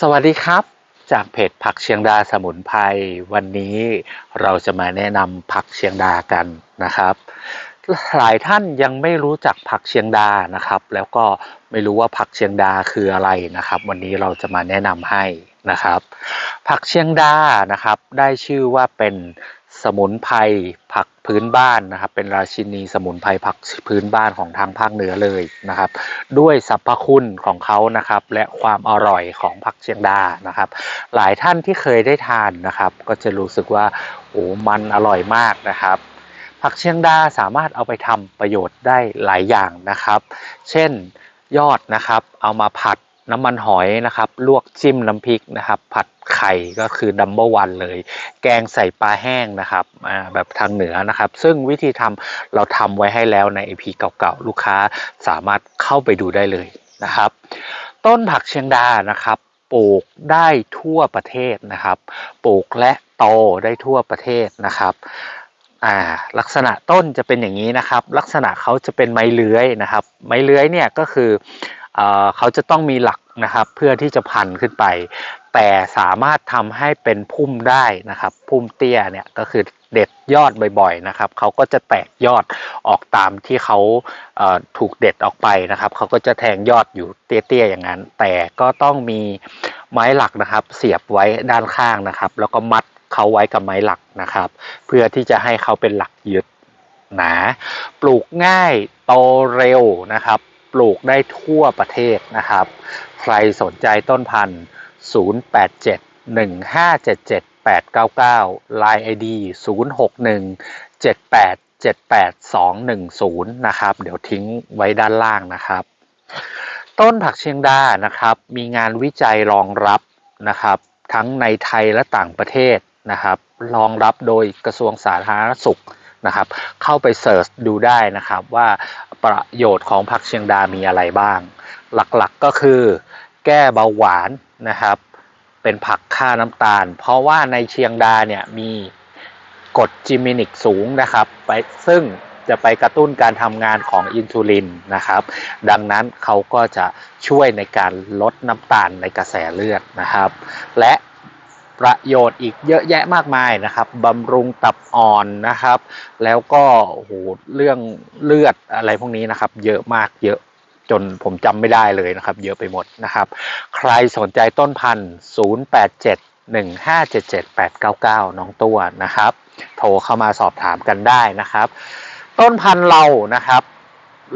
สวัสดีครับ จากเพจผักเชียงดาสมุนไพรวันนี้เราจะมาแนะนำผักเชียงดากันนะครับ หลายท่านยังไม่รู้จักผักเชียงดานะครับ แล้วก็ไม่รู้ว่าผักเชียงดาคืออะไรนะครับ วันนี้เราจะมาแนะนำให้นะครับ ผักเชียงดานะครับ ได้ชื่อว่าเป็น สมุนไพรผักพื้นบ้านนะครับ เป็นราชินีสมุนไพรผักพื้นบ้านของทางภาคเหนือเลยนะครับ ด้วยสรรพคุณของเขานะครับ และความอร่อยของผักเชียงดานะครับ หลายท่านที่เคยได้ทานนะครับ ก็จะรู้สึกว่าโอ้มันอร่อยมากนะครับ ผักเชียงดาสามารถเอาไปทำประโยชน์ได้หลายอย่างนะครับ เช่นยอดนะครับ เอามาผัด น้ำมันหอยนะครับ ลวกจิ้มน้ำพริกนะครับ ผัดไข่ก็คือดัมเบิลวันเลย แกงใส่ปลาแห้งนะครับแบบทางเหนือนะครับ ซึ่งวิธีทำเราทำไว้ให้แล้วใน EP เก่าๆ ลูกค้าสามารถเข้าไปดูได้เลยนะครับ ต้นผักเชียงดานะครับปลูกได้ทั่วประเทศนะครับ ปลูกและโตได้ทั่วประเทศนะครับลักษณะต้นจะเป็นอย่างนี้นะครับ ลักษณะเขาจะเป็นไม้เลื้อยนะครับ ไม้เลื้อยเนี่ยก็คือ เขาจะต้องมีหลักนะครับเพื่อที่จะพันขึ้นไป แต่สามารถทำให้เป็นพุ่มได้นะครับ พุ่มเตี้ยเนี่ยก็คือเด็ดยอดบ่อยๆนะครับเขาก็จะแตกยอดออกตามที่เขาเอ่อถูกเด็ดออกไปนะครับเขาก็จะแทงยอดอยู่เตี้ยๆอย่างนั้น แต่ก็ต้องมีไม้หลักนะครับ เสียบไว้ด้านข้างนะครับ แล้วก็มัดเขาไว้กับไม้หลักนะครับ เพื่อที่จะให้เขาเป็นหลักยึดหนา ปลูกง่ายโตเร็วนะครับ ปลูกได้ทั่วประเทศนะครับ ใครสนใจต้นพันธุ์ 087 1577 899 Line ID 061 78 78 210 นะครับ เดี๋ยวทิ้งไว้ด้านล่างนะครับ ต้นผักเชียงดานะครับ มีงานวิจัยรองรับนะครับ ทั้งในไทยและต่างประเทศนะครับ รองรับโดยกระทรวงสาธารณสุข นะครับ เข้าไปเสิร์ชดูได้นะครับว่าประโยชน์ของผักเชียงดามีอะไรบ้าง หลักๆก็คือแก้เบาหวานนะครับ เป็นผักค่าน้ำตาล เพราะว่าในเชียงดาเนี่ยมีกรดจิมินิกสูงนะครับไปซึ่งจะไปกระตุ้นการทำงานของอินซูลินนะครับ ดังนั้นเขาก็จะช่วยในการลดน้ำตาลในกระแสเลือดนะครับ และ ประโยชน์อีกเยอะแยะมากมายนะครับบำรุงตับอ่อนนะครับ แล้วก็โหเรื่องเลือดอะไรพวกนี้นะครับ เยอะมากเยอะจนผมจำไม่ได้เลยนะครับ เยอะไปหมดนะครับ ใครสนใจต้นพันธุ์ 087 1577 899 น้องตัวนะครับ โทรเข้ามาสอบถามกันได้นะครับ ต้นพันธุ์เรานะครับ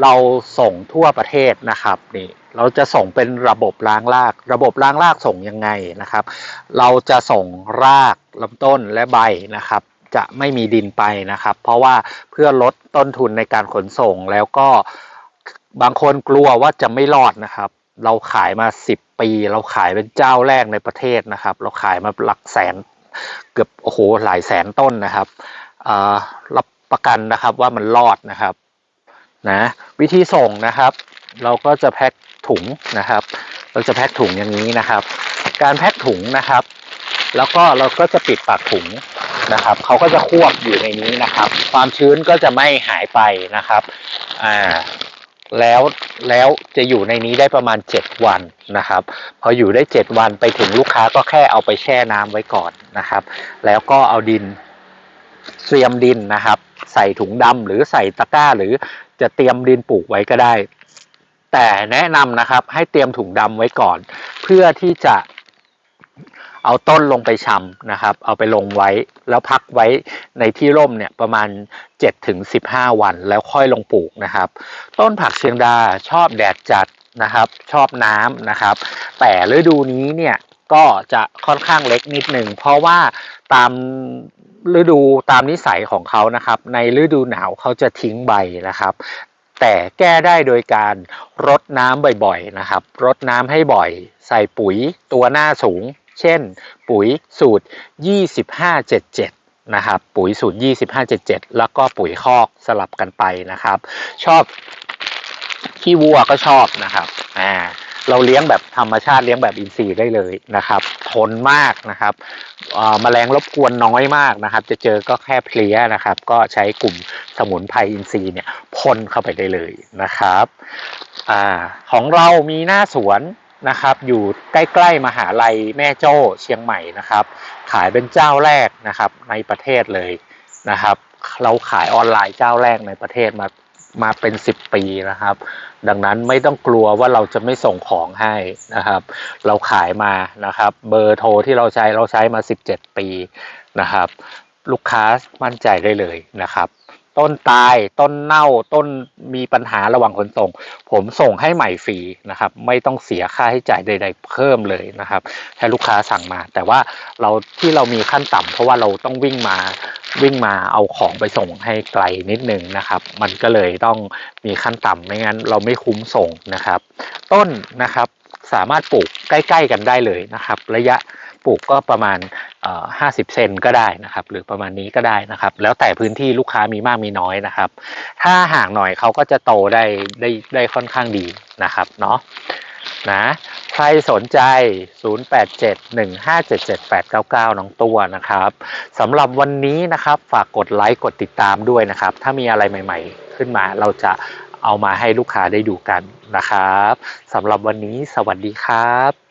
เราส่งทั่วประเทศนะครับนี่ เราจะส่งเป็นระบบล้างราก ระบบล้างรากส่งยังไงนะครับ เราจะส่งรากลำต้นและใบนะครับ จะไม่มีดินไปนะครับ เพราะว่าเพื่อลดต้นทุนในการขนส่งแล้วก็บางคนกลัวว่าจะไม่รอดนะครับ เราขายมา 10 ปี เราขายเป็นเจ้าแรกในประเทศนะครับ เราขายมาหลักแสนเกือบโอ้โหหลายแสนต้นนะครับรับประกันนะครับว่ามันรอดนะครับนะวิธีส่งนะครับ เราก็จะแพ็ค ถุงนะครับ เราจะแพ็คถุงอย่างนี้นะครับ การแพ็คถุงนะครับ แล้วก็เราก็จะปิดปากถุงนะครับเขาก็จะควบอยู่ในนี้นะครับ ความชื้นก็จะไม่หายไปนะครับอ่าแล้วแล้วจะอยู่ในนี้ได้ประมาณ 7 วันนะครับ พออยู่ได้ 7 วันไปถึงลูกค้าก็แค่เอาไปแช่น้ำไว้ก่อนนะครับ แล้วก็เอาดินเตรียมดินนะครับ ใส่ถุงดำหรือใส่ตะกร้าหรือจะเตรียมดินปลูกไว้ก็ได้ แต่แนะนำนะครับให้เตรียมถุงดำไว้ก่อน เพื่อที่จะเอาต้นลงไปชำนะครับ เอาไปลงไว้แล้วพักไว้ในที่ร่มเนี่ยประมาณ 7-15 วันแล้วค่อยลงปลูกนะครับ ต้นผักเชียงดาชอบแดดจัดนะครับ ชอบน้ำนะครับ แต่ฤดูนี้เนี่ยก็จะค่อนข้างเล็กนิดหนึ่งเพราะว่าตามฤดูตามนิสัยของเขานะครับ ในฤดูหนาวเขาจะทิ้งใบนะครับ แต่แก้ได้โดยการรดน้ำบ่อยๆนะครับ รดน้ำให้บ่อย ใส่ปุ๋ยตัวหน้าสูง เช่น ปุ๋ยสูตร 2577นะครับปุ๋ยสูตร 2577 แล้วก็ปุ๋ยคอกสลับกันไปนะครับ ชอบขี้วัวก็ชอบนะครับอ่า เราเลี้ยงแบบธรรมชาติเลี้ยงแบบอินทรีย์ได้เลยนะครับทนมากนะครับเอ่อแมลงรบกวนน้อยมากนะครับ จะเจอก็แค่เพลี้ยนะครับ ก็ใช้กลุ่มสมุนไพรอินทรีย์เนี่ยพ่นเข้าไปได้เลยนะครับอของเรามีหน้าสวนนะครับ อยู่ใกล้ๆมหาลัยแม่โจ้เชียงใหม่นะครับ ขายเป็นเจ้าแรกนะครับในประเทศเลยนะครับ เราขายออนไลน์เจ้าแรกในประเทศมา มาเป็น 10 ปีนะครับ ดังนั้นไม่ต้องกลัวว่าเราจะไม่ส่งของให้นะครับ เราขายมานะครับ เบอร์โทรที่เราใช้เราใช้มา 17 ปีนะครับ ลูกค้ามั่นใจได้เลยนะครับ ต้นตายต้นเน่าต้นมีปัญหาระหว่างขนส่ง ผมส่งให้ใหม่ฟรีนะครับ ไม่ต้องเสียค่าใช้จ่ายใด ๆ เพิ่มเลยนะครับให้ลูกค้าสั่งมา แต่ว่าเราที่เรามีขั้นต่ำเพราะว่าเราต้องวิ่งมาวิ่งมาเอาของไปส่งให้ไกลนิดนึงนะครับ มันก็เลยต้องมีขั้นต่ำไม่งั้นเราไม่คุ้มส่งนะครับ ต้นนะครับสามารถปลูกใกล้ ๆ กันได้เลยนะครับ ระยะปลูกก็ประมาณ ห้าสิบเซนก็ได้นะครับ หรือประมาณนี้ก็ได้นะครับ แล้วแต่พื้นที่ลูกค้ามีมากมีน้อยนะครับ ถ้าห่างหน่อยเขาก็จะโตได้ได้ได้ค่อนข้างดีนะครับเนาะนะใครสนใจ 0871577899 น้องตัวนะครับสำหรับวันนี้นะครับ ฝากกดไลค์กดติดตามด้วยนะครับ ถ้ามีอะไรใหม่ๆ ขึ้นมาเราจะเอามาให้ลูกค้าได้ดูกันนะครับสำหรับวันนี้สวัสดีครับ